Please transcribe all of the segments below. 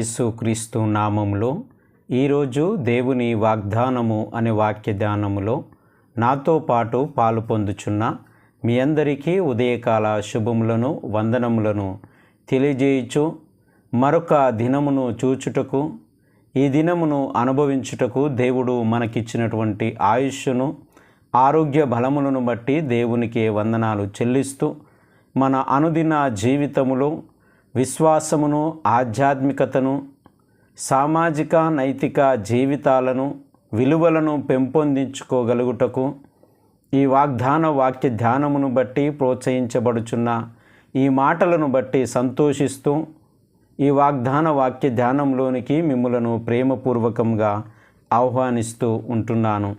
యేసుక్రీస్తు నామంలో ఈరోజు దేవుని వాగ్దానము అనే వాక్య ధ్యానములో నాతో పాటు పాలు పొందుచున్న మీ అందరికీ ఉదయకాల శుభములను వందనములను తెలియజేయచ్చు మరొక దినమును చూచుటకు ఈ దినమును అనుభవించుటకు దేవుడు మనకిచ్చినటువంటి ఆయుష్ను ఆరోగ్య బలములను బట్టి దేవునికి వందనాలు చెల్లిస్తూ మన అనుదిన జీవితములో విశ్వాసమును ఆధ్యాత్మికతను సామాజిక నైతిక జీవితాలను విలువలను పెంపొందించుకోగలుగుటకు ఈ వాగ్దాన వాక్య ధ్యానమును బట్టి ప్రోత్సహించబడుచున్న ఈ మాటలను బట్టి సంతోషిస్తూ ఈ వాగ్దాన వాక్య ధ్యానంలోనికి మిమ్మలను ప్రేమపూర్వకంగా ఆహ్వానిస్తూ ఉంటున్నాను.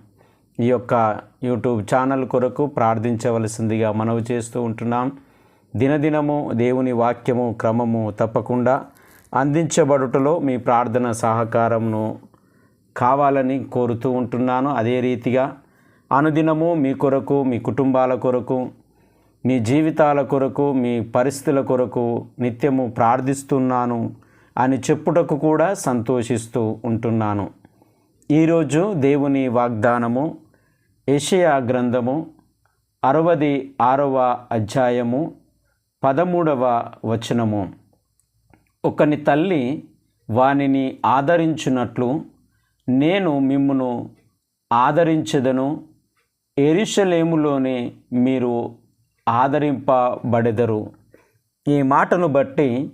ఈ యొక్క యూట్యూబ్ ఛానల్ కొరకు ప్రార్థించవలసిందిగా మనవి చేస్తూ ఉంటున్నాం. దినదినము దేవుని వాక్యము క్రమము తప్పకుండా అందించబడుటలో మీ ప్రార్థన సహకారంను కావాలని కోరుతూ ఉంటున్నాను. అదే రీతిగా అనుదినము మీ కొరకు మీ కుటుంబాల కొరకు మీ జీవితాల కొరకు మీ పరిస్థితుల కొరకు నిత్యము ప్రార్థిస్తున్నాను అని చెప్పుటకు కూడా సంతోషిస్తూ ఉంటున్నాను. ఈరోజు దేవుని వాగ్దానము ఏషియా గ్రంథము అరవది ఆరవ అధ్యాయము పదమూడవ వచనము. ఒకని తల్లి వానిని ఆదరించినట్లు నేను మిమ్మును ఆదరించదను ఎరిషలేములోనే మీరు ఆదరింపబడెదరు. ఈ మాటను బట్టి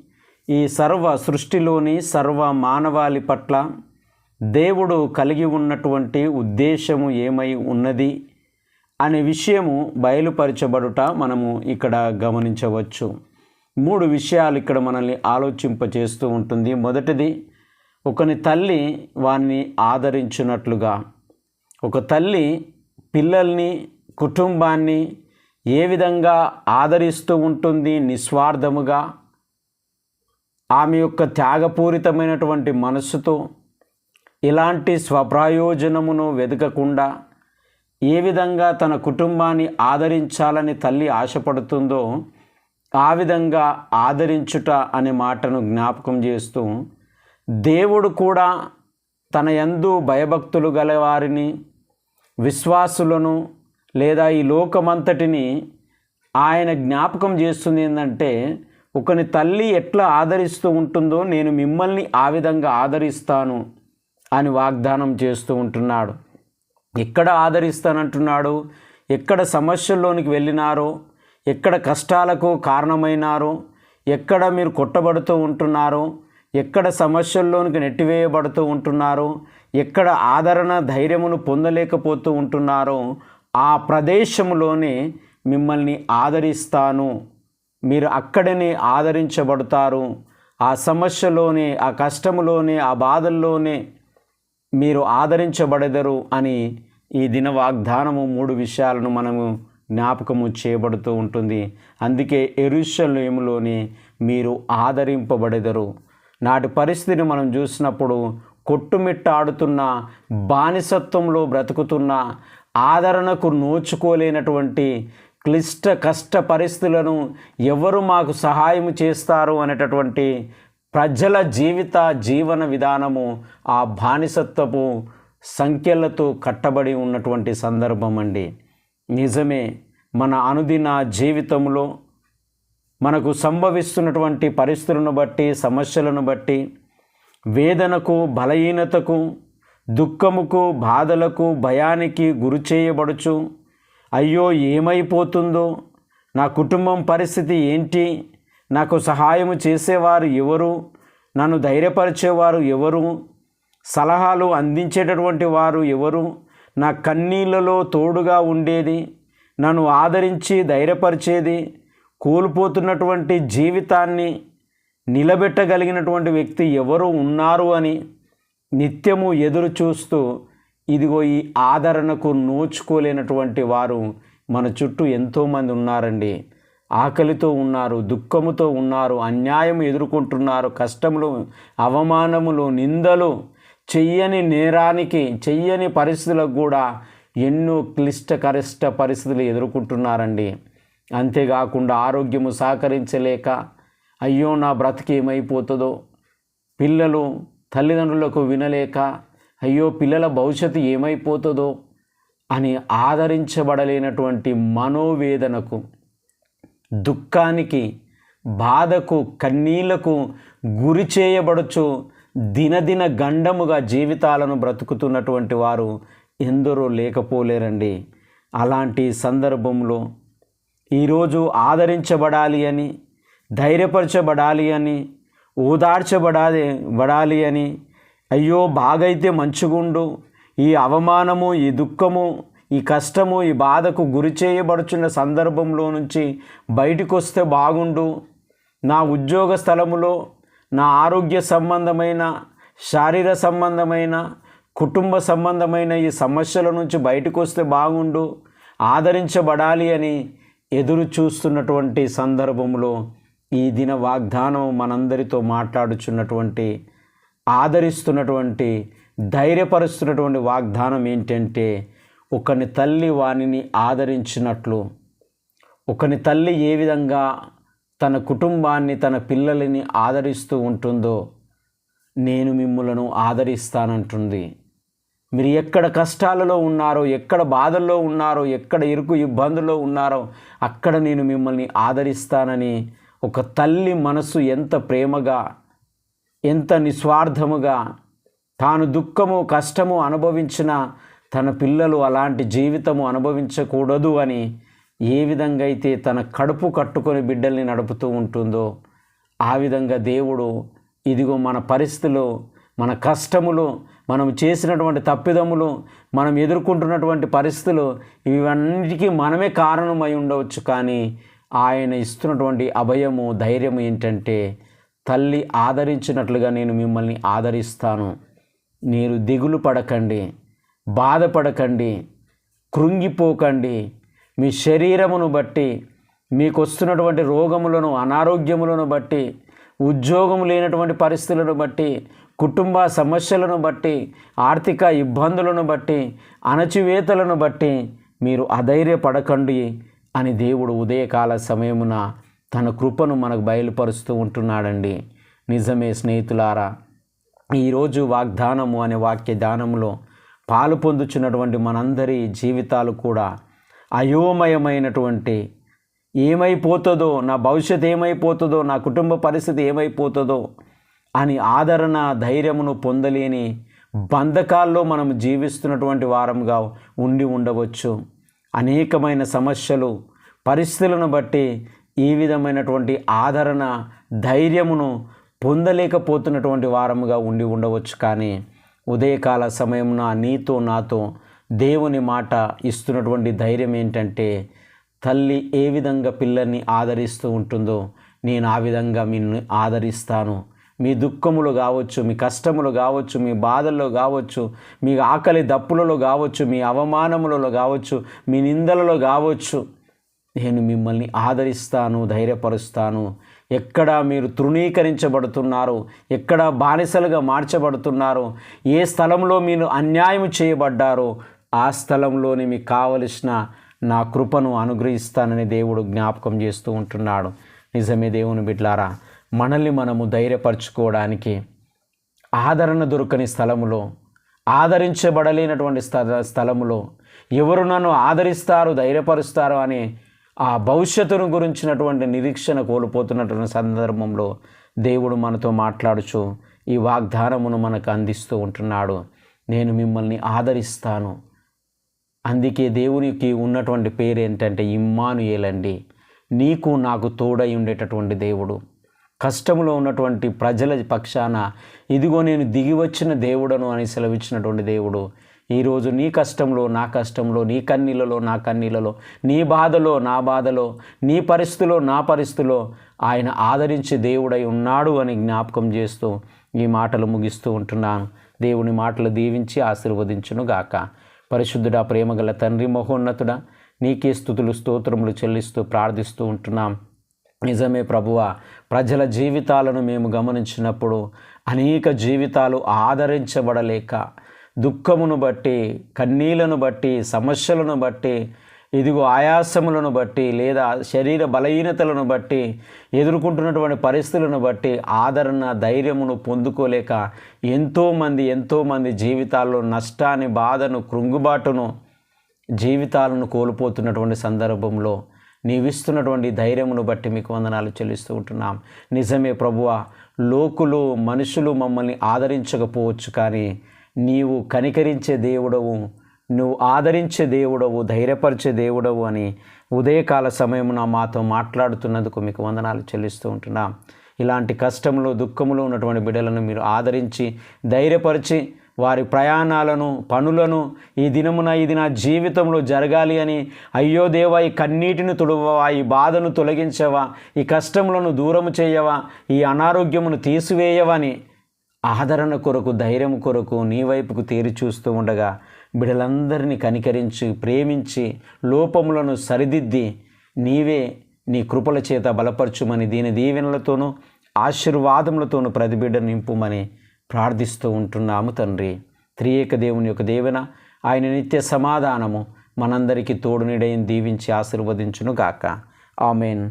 ఈ సర్వ సృష్టిలోని సర్వ మానవాళి పట్ల దేవుడు కలిగి ఉన్నటువంటి ఉద్దేశము ఏమై ఉన్నది? అనే విషయము బయలుపరచబడుట మనము ఇక్కడ గమనించవచ్చు. మూడు విషయాలు ఇక్కడ మనల్ని ఆలోచింపచేస్తూ ఉంటుంది. మొదటిది ఒకని తల్లి వారిని ఆదరించినట్లుగా. ఒక తల్లి పిల్లల్ని కుటుంబాన్ని ఏ విధంగా ఆదరిస్తూ ఉంటుంది? నిస్వార్థముగా ఆమె యొక్క త్యాగపూరితమైనటువంటి మనస్సుతో ఇలాంటి స్వప్రయోజనమును వెతకకుండా ఏ విధంగా తన కుటుంబాన్ని ఆదరించాలని తల్లి ఆశపడుతుందో ఆ విధంగా ఆదరించుట అనే మాటను జ్ఞాపకం చేస్తూ దేవుడు కూడా తన యందు భయభక్తులు గలవారిని విశ్వాసులను లేదా ఈ లోకమంతటిని ఆయన జ్ఞాపకం చేస్తుంది ఏంటంటే ఒకని తల్లి ఎట్లా ఆదరిస్తూ ఉంటుందో నేను మిమ్మల్ని ఆ విధంగా ఆదరిస్తాను అని వాగ్దానం చేస్తూ ఉంటున్నాడు. ఎక్కడ ఆదరిస్తానంటున్నాడు? ఎక్కడ సమస్యల్లోనికి వెళ్ళినారో? ఎక్కడ కష్టాలకు కారణమైనారో? ఎక్కడ మీరు కొట్టబడుతూ ఉంటున్నారో? ఎక్కడ సమస్యల్లోనికి నెట్టివేయబడుతూ ఉంటున్నారో? ఎక్కడ ఆదరణ ధైర్యమును పొందలేకపోతూ ఉంటున్నారో? ఆ ప్రదేశంలోనే మిమ్మల్ని ఆదరిస్తాను. మీరు అక్కడనే ఆదరించబడతారు. ఆ సమస్యలోనే ఆ కష్టములోనే ఆ బాధల్లోనే మీరు ఆదరించబడెదరు అని ఈ దిన వాగ్దానము మూడు విషయాలను మనము జ్ఞాపకము చేయబడుతూ ఉంటుంది. అందుకే ఎరుషలేములోని మీరు ఆదరింపబడెదరు. నాటి పరిస్థితిని మనం చూసినప్పుడు కొట్టుమిట్టాడుతున్న బానిసత్వంలో బ్రతుకుతున్న ఆదరణకు నోచుకోలేనటువంటి క్లిష్ట కష్ట పరిస్థితులను ఎవరు మాకు సహాయం చేస్తారు అనేటటువంటి ప్రజల జీవిత జీవన విధానము ఆ బానిసత్వపు సంఖ్యలతో కట్టబడి ఉన్నటువంటి సందర్భం అండి. నిజమే మన అనుదిన జీవితంలో మనకు సంభవిస్తున్నటువంటి పరిస్థితులను బట్టి సమస్యలను బట్టి వేదనకు బలహీనతకు దుఃఖముకు బాధలకు భయానికి గురి చేయబడుచు అయ్యో ఏమైపోతుందో నా కుటుంబం పరిస్థితి ఏంటి నాకు సహాయం చేసేవారు ఎవరు నన్ను ధైర్యపరిచేవారు ఎవరు సలహాలు అందించేటటువంటి వారు ఎవరు? నా కన్నీళ్ళలో తోడుగా ఉండేది నన్ను ఆదరించి ధైర్యపరిచేది కోల్పోతున్నటువంటి జీవితాన్ని నిలబెట్టగలిగినటువంటి వ్యక్తి ఎవరు ఉన్నారు అని నిత్యము ఎదురు చూస్తూ ఇదిగో ఈ ఆదరణకు నోచుకోలేనటువంటి వారు మన చుట్టూ ఎంతోమంది ఉన్నారండి. ఆకలితో ఉన్నారు దుఃఖముతో ఉన్నారు అన్యాయం ఎదుర్కొంటున్నారు కష్టములు అవమానములు నిందలు చెయ్యని నేరానికి చెయ్యని పరిస్థితులకు కూడా ఎన్నో క్లిష్ట కరిష్ట పరిస్థితులు ఎదుర్కొంటున్నారండి. అంతేకాకుండా ఆరోగ్యము సహకరించలేక అయ్యో నా బ్రతికి ఏమైపోతుందో పిల్లలు తల్లిదండ్రులకు వినలేక అయ్యో పిల్లల భవిష్యత్తు ఏమైపోతుందో అని ఆదరించబడలేనటువంటి మనోవేదనకు దుఃఖానికి బాధకు కన్నీళ్ళకు గురి చేయబడుచు దినదిన గండముగా జీవితాలను బ్రతుకుతున్నటువంటి వారు ఎందరో లేకపోలేరండి. అలాంటి సందర్భంలో ఈరోజు ఆదరించబడాలి అని ధైర్యపరచబడాలి అని ఓదార్చబడాలి బడాలి అని అయ్యో బాగైతే మంచిగుండు ఈ అవమానము ఈ దుఃఖము ఈ కష్టము ఈ బాధకు గురి చేయబడుచున్న సందర్భంలో నుంచి బయటకు వస్తే బాగుండు. నా ఉద్యోగ స్థలములో నా ఆరోగ్య సంబంధమైన శారీర సంబంధమైన కుటుంబ సంబంధమైన ఈ సమస్యల నుంచి బయటకు వస్తే బాగుండు ఆదరించబడాలి అని ఎదురు చూస్తున్నటువంటి సందర్భంలో ఈ దిన వాగ్దానం మనందరితో మాట్లాడుచున్నటువంటి ఆదరిస్తున్నటువంటి ధైర్యపరుస్తున్నటువంటి వాగ్దానం ఏంటంటే ఒకని తల్లి వానిని ఆదరించినట్లు ఒకని తల్లి ఏ విధంగా తన కుటుంబాన్ని తన పిల్లలని ఆదరిస్తూ ఉంటుందో నేను మిమ్మలను ఆదరిస్తానంటుంది. మీరు ఎక్కడ కష్టాలలో ఉన్నారో ఎక్కడ బాధల్లో ఉన్నారో ఎక్కడ ఇరుకు ఇబ్బందుల్లో ఉన్నారో అక్కడ నేను మిమ్మల్ని ఆదరిస్తానని ఒక తల్లి మనసు ఎంత ప్రేమగా ఎంత నిస్వార్థముగా తాను దుఃఖము కష్టము అనుభవించిన తన పిల్లలు అలాంటి జీవితము అనుభవించకూడదు అని ఏ విధంగా అయితే తన కడుపు కట్టుకొని బిడ్డల్ని నడుపుతూ ఉంటుందో ఆ విధంగా దేవుడు ఇదిగో మన పరిస్థితులు మన కష్టములు మనం చేసినటువంటి తప్పిదములు మనం ఎదుర్కొంటున్నటువంటి పరిస్థితులు ఇవన్నిటికీ మనమే కారణమై ఉండవచ్చు. కానీ ఆయన ఇస్తున్నటువంటి అభయము ధైర్యము ఏంటంటే తల్లి ఆదరించినట్లుగా నేను మిమ్మల్ని ఆదరిస్తాను. మీరు దిగులు పడకండి బాధపడకండి కృంగిపోకండి మీ శరీరమును బట్టి మీకు వస్తున్నటువంటి రోగములను అనారోగ్యములను బట్టి ఉద్యోగం లేనటువంటి పరిస్థితులను బట్టి కుటుంబ సమస్యలను బట్టి ఆర్థిక ఇబ్బందులను బట్టి అణచివేతలను బట్టి మీరు అధైర్యపడకండి అని దేవుడు ఉదయకాల సమయమున తన కృపను మనకు బయలుపరుస్తూ ఉంటున్నాడండి. నిజమే స్నేహితులారా ఈరోజు వాగ్దానము అనే వాక్య దానంలో పాలు పొందుచున్నటువంటి మనందరి జీవితాలు కూడా అయోమయమైనటువంటి ఏమైపోతుందో నా భవిష్యత్ ఏమైపోతుందో నా కుటుంబ పరిస్థితి ఏమైపోతుందో అని ఆదరణ ధైర్యమును పొందలేని బంధకాల్లో మనం జీవిస్తున్నటువంటి వారంగా ఉండి ఉండవచ్చు. అనేకమైన సమస్యలు పరిస్థితులను బట్టి ఈ విధమైనటువంటి ఆదరణ ధైర్యమును పొందలేకపోతున్నటువంటి వారముగా ఉండి ఉండవచ్చు. కానీ ఉదయకాల సమయమున నీతో నాతో దేవుని మాట ఇస్తున్నటువంటి ధైర్యం ఏంటంటే తల్లి ఏ విధంగా పిల్లల్ని ఆదరిస్తూ ఉంటుందో నేను ఆ విధంగా మిమ్మల్ని ఆదరిస్తాను. మీ దుఃఖములు కావచ్చు మీ కష్టములు కావచ్చు మీ బాధల్లో కావచ్చు మీ ఆకలి దప్పులలో కావచ్చు మీ అవమానములలో కావచ్చు మీ నిందలలో కావచ్చు నేను మిమ్మల్ని ఆదరిస్తాను ధైర్యపరుస్తాను. ఎక్కడ మీరు తృణీకరించబడుతున్నారు ఎక్కడ బానిసలుగా మార్చబడుతున్నారు ఏ స్థలంలో మీరు అన్యాయం చేయబడ్డారో ఆ స్థలంలోనే మీకు కావలసిన నా కృపను అనుగ్రహిస్తానని దేవుడు జ్ఞాపకం చేస్తూ ఉంటున్నాడు. నిజమే దేవుని బిడ్లారా మనల్ని మనము ధైర్యపరచుకోవడానికి ఆదరణ దొరకని స్థలములో ఆదరించబడలేనటువంటి స్థల స్థలములో ఎవరు నన్ను ఆదరిస్తారు ధైర్యపరుస్తారు అనే ఆ భవిష్యత్తును గురించినటువంటి నిరీక్షణ కోల్పోతున్నటువంటి సందర్భంలో దేవుడు మనతో మాట్లాడుచు ఈ వాగ్దానమును మనకు అందిస్తూ ఉంటున్నాడు. నేను మిమ్మల్ని ఆదరిస్తాను. అందుకే దేవునికి ఉన్నటువంటి పేరు ఏంటంటే ఇమ్మానుయేలండి. నీకు నాకు తోడై ఉండేటటువంటి దేవుడు. కష్టంలో ఉన్నటువంటి ప్రజల పక్షాన ఇదిగో నేను దిగి వచ్చిన దేవుడను అని సెలవిచ్చినటువంటి దేవుడు. ఈరోజు నీ కష్టంలో నా కష్టంలో నీ కన్నీళ్ళలో నా కన్నీళ్ళలో నీ బాధలో నా బాధలో నీ పరిస్థితిలో నా పరిస్థితిలో ఆయన ఆదరించి దేవుడై ఉన్నాడు అని జ్ఞాపకం చేస్తూ ఈ మాటలు ముగిస్తూ ఉంటున్నాను. దేవుని మాటలు దీవించి ఆశీర్వదించును గాక పరిశుద్ధుడా ప్రేమగల తండ్రి మహోన్నతుడా నీకే స్థుతులు స్తోత్రములు చెల్లిస్తూ ప్రార్థిస్తూ ఉంటున్నాం. నిజమే ప్రభువ ప్రజల జీవితాలను మేము గమనించినప్పుడు అనేక జీవితాలు ఆదరించబడలేక దుఃఖమును బట్టి కన్నీలను బట్టి సమస్యలను బట్టి ఇదిగో ఆయాసములను బట్టి లేదా శరీర బలహీనతలను బట్టి ఎదుర్కొంటున్నటువంటి పరిస్థితులను బట్టి ఆదరణ ధైర్యమును పొందుకోలేక ఎంతోమంది ఎంతోమంది జీవితాల్లో నష్టాన్ని బాధను కృంగుబాటును జీవితాలను కోల్పోతున్నటువంటి సందర్భంలో నీవిస్తున్నటువంటి ధైర్యమును బట్టి మీకు వందనాలు చెల్లిస్తూ ఉంటున్నాం. నిజమే ప్రభువ లోకులు మనుషులు మమ్మల్ని ఆదరించకపోవచ్చు కానీ నీవు కనికరించే దేవుడవు. నువ్వు ఆదరించే దేవుడవు ధైర్యపరిచే దేవుడవు అని ఉదయకాల సమయమున మాతో మాట్లాడుతున్నందుకు మీకు వందనాలు చెల్లిస్తూ ఉంటున్నాం. ఇలాంటి కష్టంలో దుఃఖంలో ఉన్నటువంటి బిడ్డలను మీరు ఆదరించి ధైర్యపరిచి వారి ప్రయాణాలను పనులను ఈ దినమున ఇది నా జీవితంలో జరగాలి అని అయ్యో దేవా ఈ కన్నీటిని తుడవవా ఈ బాధను తొలగించవా ఈ కష్టములను దూరము చేయవా ఈ అనారోగ్యమును తీసివేయవని ఆదరణ కొరకు ధైర్యం కొరకు నీ వైపుకు తీరి చూస్తూ ఉండగా బిడలందరినీ కనికరించి ప్రేమించి లోపములను సరిదిద్ది నీవే నీ కృపల చేత బలపరచుమని దీని దీవెనలతోనూ ఆశీర్వాదములతోనూ ప్రతి బిడ్డ నింపుమని ప్రార్థిస్తూ ఉంటున్నాము తండ్రి. త్రియేక దేవుని యొక్క దేవన ఆయన నిత్య సమాధానము మనందరికీ తోడునిడని దీవించి ఆశీర్వదించును గాక ఆమెన్.